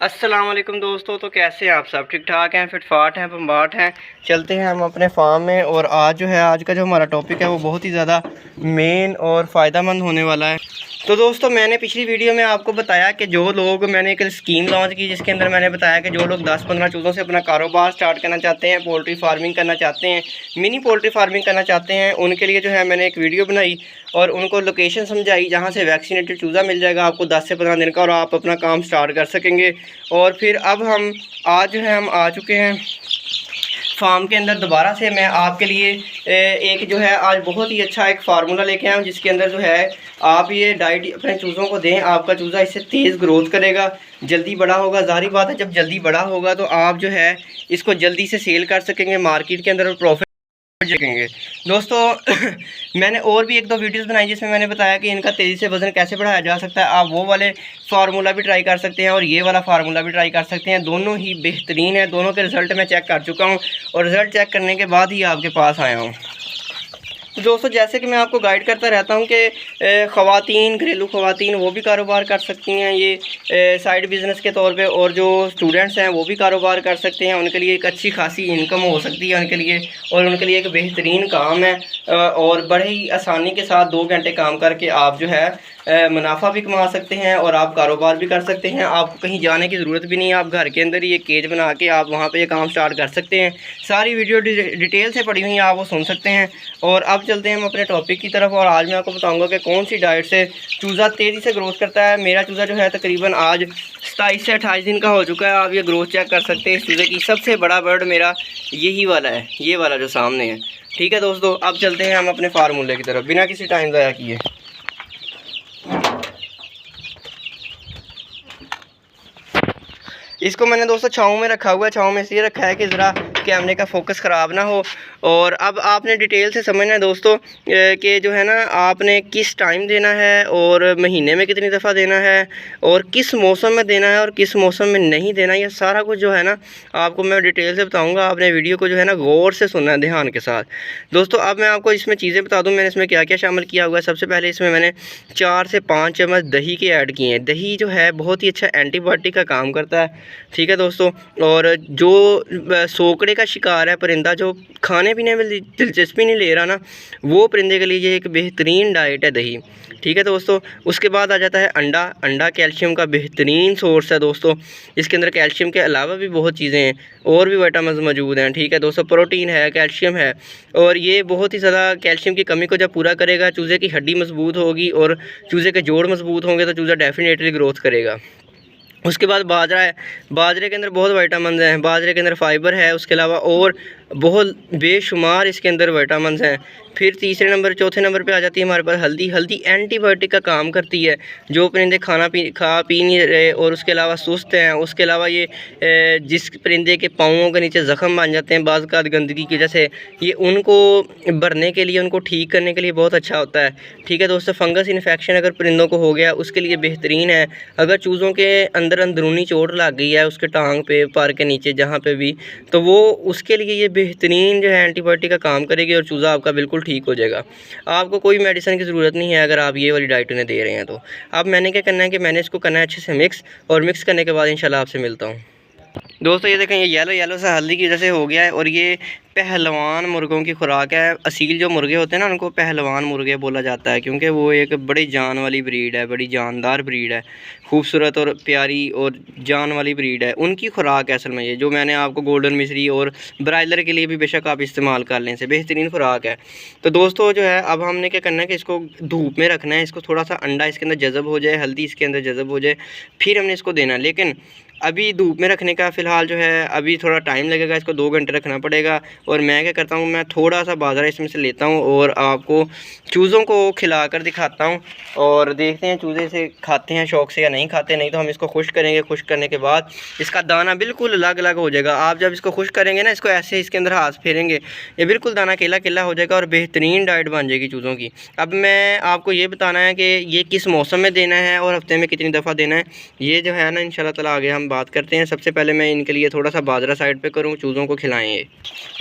السلام علیکم دوستو، تو کیسے ہیں آپ سب؟ ٹھیک ٹھاک ہیں، فٹ فاٹ ہیں، بمباٹ ہیں؟ چلتے ہیں ہم اپنے فارم میں اور آج جو ہے، آج کا جو ہمارا ٹاپک ہے، وہ بہت ہی زیادہ مین اور فائدہ مند ہونے والا ہے۔ تو دوستو، میں نے پچھلی ویڈیو میں آپ کو بتایا کہ جو لوگ میں نے ایک اسکیم لانچ کی، جس کے اندر میں نے بتایا کہ جو لوگ دس پندرہ چوزوں سے اپنا کاروبار سٹارٹ کرنا چاہتے ہیں، پولٹری فارمنگ کرنا چاہتے ہیں، منی پولٹری فارمنگ کرنا چاہتے ہیں، ان کے لیے جو ہے میں نے ایک ویڈیو بنائی اور ان کو لوکیشن سمجھائی جہاں سے ویکسینیٹڈ چوزہ مل جائے گا آپ کو دس سے پندرہ دن کا اور آپ اپنا کام سٹارٹ کر سکیں گے۔ اور پھر اب ہم آج جو ہے ہم آ چکے ہیں فارم کے اندر دوبارہ سے میں آپ کے لیے ایک جو ہے، آج بہت ہی اچھا ایک فارمولہ لے کے آیا ہوں، جس کے اندر جو ہے، آپ یہ ڈائٹ اپنے چوزوں کو دیں، آپ کا چوزہ اس سے تیز گروتھ کرے گا، جلدی بڑا ہوگا۔ ظاہری بات ہے، جب جلدی بڑا ہوگا تو آپ جو ہے، اس کو جلدی سے سیل کر سکیں گے، مارکیٹ کے اندر اور پروفٹ گے۔ دوستو، میں نے اور بھی ایک دو ویڈیوز بنائی جس میں میں نے بتایا کہ ان کا تیزی سے وزن کیسے بڑھایا جا سکتا ہے۔ آپ وہ والے فارمولہ بھی ٹرائی کر سکتے ہیں اور یہ والا فارمولہ بھی ٹرائی کر سکتے ہیں۔ دونوں ہی بہترین ہیں۔ دونوں کے رزلٹ میں چیک کر چکا ہوں اور رزلٹ چیک کرنے کے بعد ہی آپ کے پاس آیا ہوں۔ دوستو جیسے کہ میں آپ کو گائیڈ کرتا رہتا ہوں کہ خواتین، گھریلو خواتین، وہ بھی کاروبار کر سکتی ہیں، یہ سائڈ بزنس کے طور پہ، اور جو اسٹوڈنٹس ہیں، وہ بھی کاروبار کر سکتے ہیں، ان کے لیے ایک اچھی خاصی انکم ہو سکتی ہے ان کے لیے، اور ان کے لیے ایک بہترین کام ہے اور بڑے ہی آسانی کے ساتھ دو گھنٹے کام کر کے آپ جو ہے منافع بھی کما سکتے ہیں اور آپ کاروبار بھی کر سکتے ہیں۔ آپ کو کہیں جانے کی ضرورت بھی نہیں ہے آپ گھر کے اندر ہی کیج بنا کے آپ وہاں پہ یہ کام سٹارٹ کر سکتے ہیں۔ ساری ویڈیو ڈیٹیل سے پڑھی ہوئی ہیں، آپ وہ سن سکتے ہیں۔ اور اب چلتے ہیں ہم اپنے ٹاپک کی طرف۔ اور آج میں آپ کو بتاؤں گا کہ کون سی ڈائٹ سے چوزہ تیزی سے گروتھ کرتا ہے۔ میرا چوزہ جو ہے تقریباً آج ستائیس سے اٹھائیس دن کا ہو چکا ہے۔ آپ یہ گروتھ چیک کر سکتے ہیں۔ اس چوزے کی سب سے بڑا برڈ میرا یہی والا ہے، یہ والا جو سامنے ہے۔ ٹھیک ہے دوستو، اب چلتے ہیں ہم اپنے فارمولے کی طرف۔ بنا کسی ٹائم ضائع کیے۔ اس کو میں نے دوستو چھاؤں میں رکھا ہوا ہے، چھاؤں میں اس لیے رکھا ہے کہ ذرا کیمرے کا فوکس خراب نہ ہو۔ اور اب آپ نے ڈیٹیل سے سمجھنا ہے دوستو کہ جو ہے نا، آپ نے کس ٹائم دینا ہے اور مہینے میں کتنی دفعہ دینا ہے اور کس موسم میں دینا ہے اور کس موسم میں نہیں دینا، یہ سارا کچھ جو ہے نا، آپ کو میں ڈیٹیل سے بتاؤں گا۔ آپ نے ویڈیو کو جو ہے نا غور سے سننا ہے، دھیان کے ساتھ۔ دوستو، اب میں آپ کو اس میں چیزیں بتا دوں، میں نے اس میں کیا کیا شامل کیا ہوا ہے۔ سب سے پہلے اس میں میں نے چار سے پانچ چمچ دہی کے ایڈ کیے ہیں۔ دہی جو ہے، بہت ہی اچھا اینٹی بایوٹک کا کام کرتا ہے۔ ٹھیک ہے دوستو، اور جو سوکڑے کا شکار ہے پرندہ جو کھانے پینے میں دلچسپی نہیں لے رہا نا، وہ پرندے کے لیے یہ ایک بہترین ڈائٹ ہے دہی۔ ٹھیک ہے دوستو، اس کے بعد آ جاتا ہے انڈا۔ انڈا کیلشیم کا بہترین سورس ہے دوستو۔ اس کے اندر کیلشیم کے علاوہ بھی بہت چیزیں ہیں، اور بھی وائٹامنز موجود ہیں۔ ٹھیک ہے دوستو، پروٹین ہے، کیلشیم ہے، اور یہ بہت ہی زیادہ کیلشیم کی کمی کو جب پورا کرے گا، چوزے کی ہڈی مضبوط ہوگی، اور چوزے کے جوڑ مضبوط ہوں گے، تو چوزہ ڈیفینیٹلی گروتھ کرے گا۔ اس کے بعد باجرہ ہے۔ باجرے کے اندر بہت وائٹامنز ہیں، باجرے کے اندر فائبر ہے، اس کے علاوہ اور بہت بے شمار اس کے اندر وائٹامنز ہیں۔ پھر تیسرے نمبر، چوتھے نمبر پہ آ جاتی ہے ہمارے پاس ہلدی۔ ہلدی اینٹی بایوٹک کا کام کرتی ہے، جو پرندے کھانا پی، کھا پی نہیں رہے اور اس کے علاوہ سست ہیں۔ اس کے علاوہ یہ جس پرندے کے پاؤں کے نیچے زخم بن جاتے ہیں بعض کا گندگی کی وجہ سے، یہ ان کو بھرنے کے لیے، ان کو ٹھیک کرنے کے لیے بہت اچھا ہوتا ہے۔ ٹھیک ہے دوستو، فنگس انفیکشن اگر پرندوں کو ہو گیا، اس کے لیے بہترین ہے۔ اگر چوزوں کے اندر اندرونی چوٹ لگ گئی ہے، اس کے ٹانگ پہ، پار کے نیچے، جہاں پہ بھی، تو وہ اس کے لیے یہ بہترین جو ہے اینٹی بایوٹک کا کام کرے گی اور چوزہ آپ کا بالکل ٹھیک ہو جائے گا۔ آپ کو کوئی میڈیسن کی ضرورت نہیں ہے اگر آپ یہ والی ڈائٹ انہیں دے رہے ہیں تو۔ اب میں نے کیا کرنا ہے کہ میں نے اس کو کرنا ہے اچھے سے مکس اور مکس کرنے کے بعد انشاءاللہ آپ سے ملتا ہوں۔ دوستو، یہ دیکھیں، یہ یلو یلو سے ہلدی کی وجہ سے ہو گیا ہے اور یہ پہلوان مرغوں کی خوراک ہے۔ اصیل جو مرغے ہوتے ہیں نا، ان کو پہلوان مرغے بولا جاتا ہے، کیونکہ وہ ایک بڑی جان والی بریڈ ہے، بڑی جاندار بریڈ ہے۔ خوبصورت اور پیاری اور جان والی بریڈ ہے۔ ان کی خوراک ہے اصل میں یہ، جو میں نے آپ کو گولڈن مصری اور برائلر کے لیے بھی بے شک آپ استعمال کر لیں سے بہترین خوراک ہے۔ تو دوستو، جو ہے، اب ہم نے کیا کرنا ہے کہ اس کو دھوپ میں رکھنا ہے، اس کو تھوڑا سا انڈا اس کے اندر جذب ہو جائے، ہلدی اس کے اندر جذب ہو جائے، پھر ہم نے اس کو دینا لیکن ابھی دھوپ میں رکھنے کا فی الحال جو ہے، ابھی تھوڑا ٹائم لگے گا، اس کو دو گھنٹے رکھنا پڑے گا۔ اور میں کیا کرتا ہوں، میں تھوڑا سا بازار اس میں سے لیتا ہوں اور آپ کو چوزوں کو کھلا کر دکھاتا ہوں۔ اور دیکھتے ہیں چوزے سے کھاتے ہیں، شوق سے یا نہیں کھاتے، نہیں تو ہم اس کو خشک کریں گے۔ خشک کرنے کے بعد اس کا دانہ بالکل الگ الگ ہو جائے گا۔ آپ جب اس کو خشک کریں گے نا، اس کو ایسے اس کے اندر ہاتھ پھیریں گے، یہ بالکل دانہ کیلا کیلا ہو جائے گا اور بہترین ڈائٹ بن جائے گی چوزوں کی۔ اب میں آپ کو یہ بتانا ہے کہ یہ کس موسم میں دینا ہے اور ہفتے میں کتنی دفعہ دینا ہے۔ یہ جو ہے نا ان شاء اللہ تعالیٰ آگے ہم ہم بات کرتے ہیں۔ سب سے پہلے میں ان کے لیے تھوڑا سا باجرہ سائڈ پہ کروں، چوزوں کو کھلائیں یہ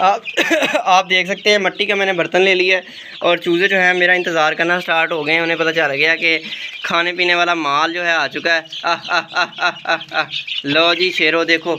آپ آپ دیکھ سکتے ہیں، مٹی کا میں نے برتن لے لیا ہے اور چوزے جو ہیں، میرا انتظار کرنا سٹارٹ ہو گئے ہیں۔ انہیں پتہ چل گیا کہ کھانے پینے والا مال جو ہے، آ چکا ہے۔ آہ آہ آہ آہ آہ آہ، لو جی شیرو دیکھو۔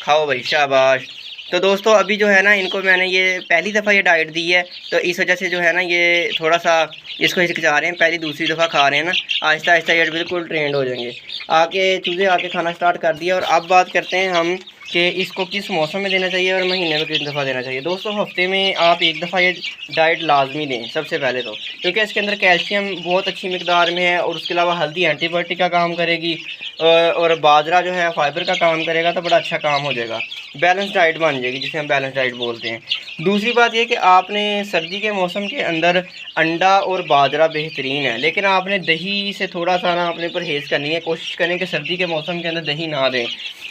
کھاؤ بھائی، شاباش۔ تو دوستو، ابھی جو ہے نا، ان کو میں نے یہ پہلی دفعہ یہ ڈائٹ دی ہے، تو اس وجہ سے جو ہے نا، یہ تھوڑا سا اس کو ہچکچا رہے ہیں۔ پہلی دوسری دفعہ کھا رہے ہیں نا۔ آہستہ آہستہ یہ بالکل ٹرینڈ ہو جائیں گے۔ آ کے چوزے آ کے کھانا سٹارٹ کر دیا اور اب بات کرتے ہیں ہم کہ اس کو کس موسم میں دینا چاہیے اور مہینے میں کس دفعہ دینا چاہیے۔ دوستو، ہفتے میں آپ ایک دفعہ یہ ڈائٹ لازمی دیں، سب سے پہلے تو۔ کیونکہ اس کے اندر کیلشیم بہت اچھی مقدار میں ہے اور اس کے علاوہ ہلدی اینٹی بایوٹک کا کام کرے گی اور باجرہ جو ہے فائبر کا کام کرے گا تو بڑا اچھا کام ہو جائے گا۔ بیلنس ڈائٹ بن جائے گی، جسے ہم بیلنس ڈائٹ بولتے ہیں۔ دوسری بات یہ کہ آپ نے سردی کے موسم کے اندر انڈا اور باجرہ بہترین ہے، لیکن آپ نے دہی سے تھوڑا سا نا اپنے پرہیز کرنی ہے، کوشش کریں کہ سردی کے موسم کے اندر دہی نہ دیں۔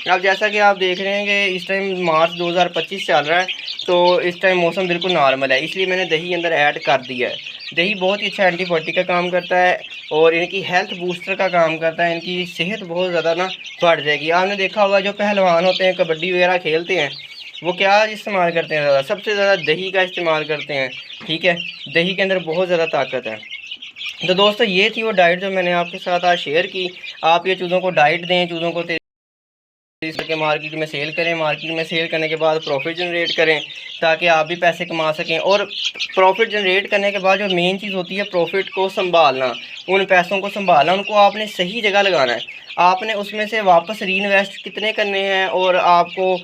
اب جیسا کہ آپ دیکھ رہے ہیں کہ اس ٹائم مارچ دو ہزار پچیس چل رہا ہے، تو اس ٹائم موسم بالکل نارمل ہے۔ اس لیے میں نے دہی اندر ایڈ کر دیا ہے۔ دہی بہت ہی اچھا اینٹی بایوٹک کا کام کرتا ہے اور ان کی ہیلتھ بوسٹر کا کام کرتا ہے۔ ان کی صحت بہت زیادہ نا بڑھ جائے گی۔ آپ نے دیکھا ہوگا جو پہلوان ہوتے ہیں، کبڈی وغیرہ کھیلتے ہیں، وہ کیا استعمال کرتے ہیں زیادہ؟ سب سے زیادہ دہی کا استعمال کرتے ہیں۔ ٹھیک ہے؟ دہی کے اندر بہت زیادہ طاقت ہے۔ تو دوستو، یہ تھی وہ ڈائٹ جو میں نے آپ کے ساتھ آج شیئر کی۔ آپ یہ چیزوں کو ڈائٹ دیں، چیزوں کو اس کے مارکیٹ میں سیل کریں مارکیٹ میں سیل کرنے کے بعد پروفٹ جنریٹ کریں تاکہ آپ بھی پیسے کما سکیں اور پروفٹ جنریٹ کرنے کے بعد جو مین چیز ہوتی ہے پروفٹ کو سنبھالنا، ان پیسوں کو سنبھالنا، ان کو آپ نے صحیح جگہ لگانا ہے۔ آپ نے اس میں سے واپس ری انویسٹ کتنے کرنے ہیں اور آپ کو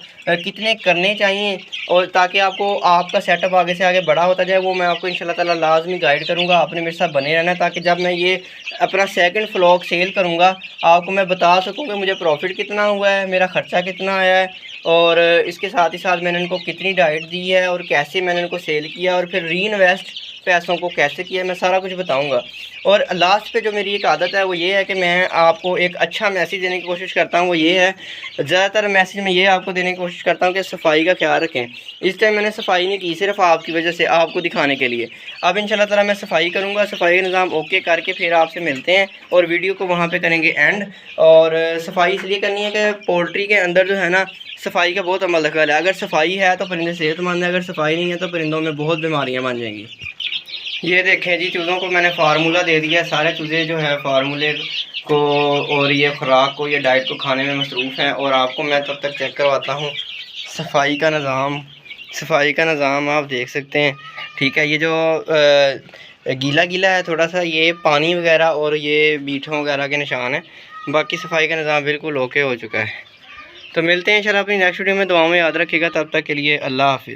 کتنے کرنے چاہیے اور تاکہ آپ کو، آپ کا سیٹ اپ آگے سے آگے بڑا ہوتا جائے، وہ میں آپ کو ان شاء اللہ تعالیٰ لازمی گائیڈ کروں گا آپ نے میرے ساتھ بنے رہنا ہے تاکہ جب میں یہ اپنا سیکنڈ فلاگ سیل کروں گا، آپ کو میں بتا سکوں کہ مجھے پروفٹ کتنا ہوا ہے، میرا خرچہ کتنا آیا ہے اور اس کے ساتھ ہی ساتھ میں نے ان کو کتنی ڈائٹ دی ہے اور کیسے میں نے ان کو سیل کیا اور پھر ری انویسٹ پیسوں کو کیسے کیا میں سارا کچھ بتاؤں گا۔ اور لاسٹ پہ جو میری ایک عادت ہے، وہ یہ ہے کہ میں آپ کو ایک اچھا میسیج دینے کی کوشش کرتا ہوں۔ وہ یہ ہے، زیادہ تر میسیج میں یہ آپ کو دینے کی کوشش کرتا ہوں کہ صفائی کا خیال رکھیں۔ اس ٹائم میں نے صفائی نہیں کی، صرف آپ کی وجہ سے، آپ کو دکھانے کے لیے۔ اب ان شاء اللہ تعالیٰ میں صفائی کروں گا۔ صفائی کا نظام اوکے کر کے پھر آپ سے ملتے ہیں اور ویڈیو کو وہاں پہ کریں گے اینڈ اور صفائی اس لیے کرنی ہے کہ پولٹری کے اندر جو ہے نا، صفائی کا بہت عمل رکھا ہے اگر صفائی ہے تو پرندے صحت مند ہے اگر صفائی نہیں ہے تو پرندوں میں بہت بیماریاں بن جائیں گی۔ یہ دیکھیں جی چوزوں کو میں نے فارمولہ دے دیا ہے۔ سارے چوزے جو ہے فارمولے کو اور یہ خوراک کو، یہ ڈائٹ کو کھانے میں مصروف ہیں۔ اور آپ کو میں تب تک چیک کرواتا ہوں۔ صفائی کا نظام، صفائی کا نظام آپ دیکھ سکتے ہیں۔ ٹھیک ہے، یہ جو گیلا گیلا ہے، تھوڑا سا یہ پانی وغیرہ اور یہ بیٹھوں وغیرہ کے نشان ہیں۔ باقی صفائی کا نظام بالکل اوکے ہو چکا ہے۔ تو ملتے ہیں انشاءاللہ اپنی نیکسٹ ویڈیو میں۔ دعاؤں میں یاد رکھیے گا۔ تب تک کے لیے اللہ حافظ۔